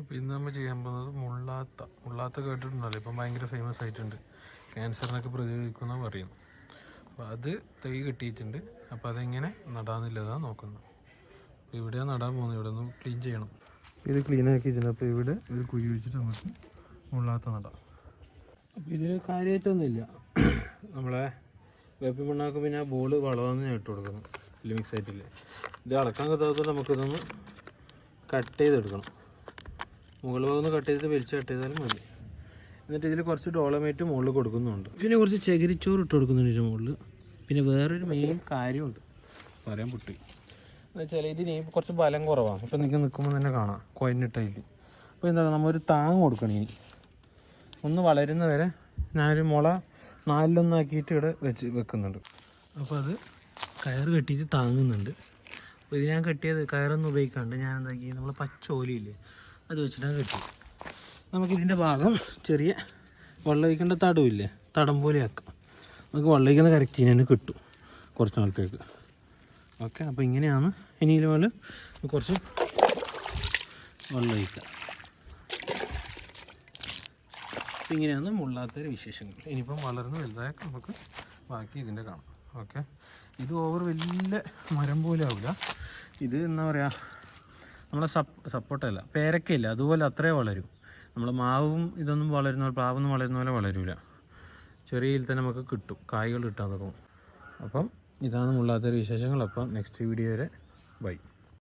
അപ്പോൾ ഇന്ന് നമ്മൾ ചെയ്യാൻ പോകുന്നത് മുള്ളാത്ത. മുള്ളാത്ത കേട്ടിട്ടുണ്ടല്ലോ. ഇപ്പം ഭയങ്കര ഫേമസ് ആയിട്ടുണ്ട്. ക്യാൻസറിനൊക്കെ പ്രതിരോധിക്കുന്ന പറയും. അപ്പോൾ അത് തൈ കിട്ടിയിട്ടുണ്ട്. അപ്പോൾ അതെങ്ങനെ നടാന്നില്ലതാണ് നോക്കുന്നത്. അപ്പോൾ ഇവിടെയാണ് നടാൻ പോകുന്നത്. ഇവിടെ ഒന്ന് ക്ലീൻ ചെയ്യണം. ഇത് ക്ലീൻ ആക്കിയിട്ടുണ്ട്. അപ്പോൾ ഇവിടെ ഒരു കുഴി വെച്ചിട്ട് നമുക്ക് മുള്ളാത്ത നടാം. അപ്പോൾ ഇതിൽ കാര്യമായിട്ടൊന്നുമില്ല നമ്മളെ വേപ്പി മണ്ണാക്കും പിന്നെ ആ ബോൾ വളവാന്ന് ഞാൻ ഇട്ട് കൊടുക്കുന്നു. ലിമിക്സ് ആയിട്ടില്ലേ. ഇത് അളക്കാൻ കത്താത്ത നമുക്കിതൊന്ന് കട്ട് ചെയ്തെടുക്കണം. മുകൾ ഭാഗം ഒന്ന് കട്ട് ചെയ്തിട്ട് വലിച്ച് കട്ട് ചെയ്താലും മതി. എന്നിട്ട് ഇതിൽ കുറച്ച് ഡോളമേറ്റ് മുകളിൽ കൊടുക്കുന്നുണ്ട്. പിന്നെ കുറച്ച് ചകിരിച്ചോറ് ഇട്ട് കൊടുക്കുന്നുണ്ട് ഇതിന്റെ മുകളിൽ പിന്നെ വേറൊരു മെയിൻ കാര്യമുണ്ട്. പറയാൻ പൊട്ടി. എന്ന് വെച്ചാൽ ഇതിന് കുറച്ച് ബലം കുറവാണ്. ഇപ്പം നിങ്ങൾക്ക് നിൽക്കുമ്പോൾ തന്നെ കാണാം. കൊയഞ്ഞിട്ടതിൽ അപ്പോൾ എന്താ നമ്മൊരു താങ് കൊടുക്കണം ഇനി. ഒന്ന് വളരുന്ന വരെ ഞാനൊരു മുള നാലിലൊന്നാക്കിയിട്ട് ഇവിടെ വെച്ച് വെക്കുന്നുണ്ട്. അപ്പോൾ അത് കയർ കെട്ടിയിട്ട് താങ്ങുന്നുണ്ട്. അപ്പോൾ ഇത് ഞാൻ കെട്ടിയത് കയറൊന്നും ഉപയോഗിക്കാണ്ട് ഞാൻ എന്താക്കി നമ്മൾ പച്ചോലിയില്ലേ അത് വെച്ചിട്ടാണ് കെട്ടി. നമുക്കിതിന്റെ ഭാഗം ചെറിയ വെള്ളം ഒഴിക്കേണ്ട തടവില്ലേ? തടം പോലെ ആക്കാം. നമുക്ക് വെള്ളം കറക്റ്റ് തന്നെ കിട്ടും കുറച്ച് നാൾക്കേക്ക് ഓക്കെ അപ്പോൾ ഇങ്ങനെയാണ് ഇനി ഇതുപോലെ കുറച്ച് വെള്ളം ഒഴിക്കുക അപ്പോൾ ഇങ്ങനെയാണ് മുള്ളാത്തൊരു വിശേഷങ്ങൾ. ഇനിയിപ്പം വളർന്ന് വലുതായ നമുക്ക് ബാക്കി ഇതിന്റെ കാണാം. ഓക്കെ ഇത് ഓവർ വലിയ മരം പോലെ ആവില്ല ഇത് എന്താ പറയുക നമ്മളെ സപ്പ് സപ്പോർട്ടല്ല പേരക്കയില്ല. അതുപോലെ അത്രേ വളരും. നമ്മൾ മാവും ഇതൊന്നും വളരുന്ന പോലെ പ്ലാവൊന്നും വളരുന്ന പോലെ വളരില്ല ചെറിയ ഇതിൽ തന്നെ നമുക്ക് കിട്ടും. കായ്കൾ കിട്ടാൻ തുടങ്ങും. അപ്പം ഇതാണ് മുള്ളാത്തൊരു വിശേഷങ്ങൾ. അപ്പം നെക്സ്റ്റ് വീഡിയോ വരെ. ബൈ